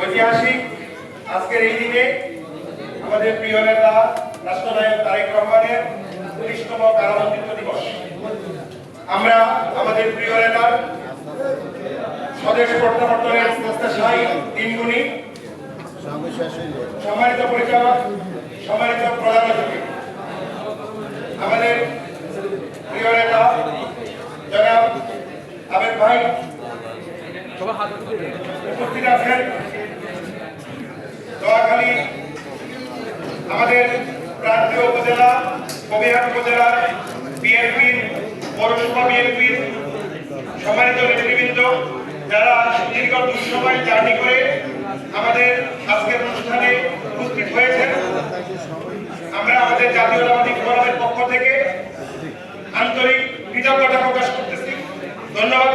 ঐতিহাসিক আজকের এই দিনে আমাদের প্রিয় নেতা, রাষ্ট্রনায়ক তারেক রহমানের উনিশতম দিবস। আমরা আমাদের প্রিয় নেতার স্বদেশ প্রত্যাবর্তনের প্রত্যাশায় দিনগুনি সম্মানিত পরিচালক, সম্মানিত প্রধান অতিথি আমাদের প্রিয় নেতা জনাব আবেদ ভাই। উপস্থিত আছেন নোয়াখালী আমাদের প্রান্তীয় উপজেলা কবিরহাট উপজেলার বিএনপির পৌরসভা বিএনপির সম্মানিত নেতৃবৃন্দ যারা দীর্ঘ দুঃসময় জার্নি করে আমাদের আজকের অনুষ্ঠানে উপস্থিত হয়েছেন। আমরা আমাদের জাতীয়তাবাদী ফোরামের পক্ষ থেকে আন্তরিক কৃতজ্ঞতা প্রকাশ করতেছি। ধন্যবাদ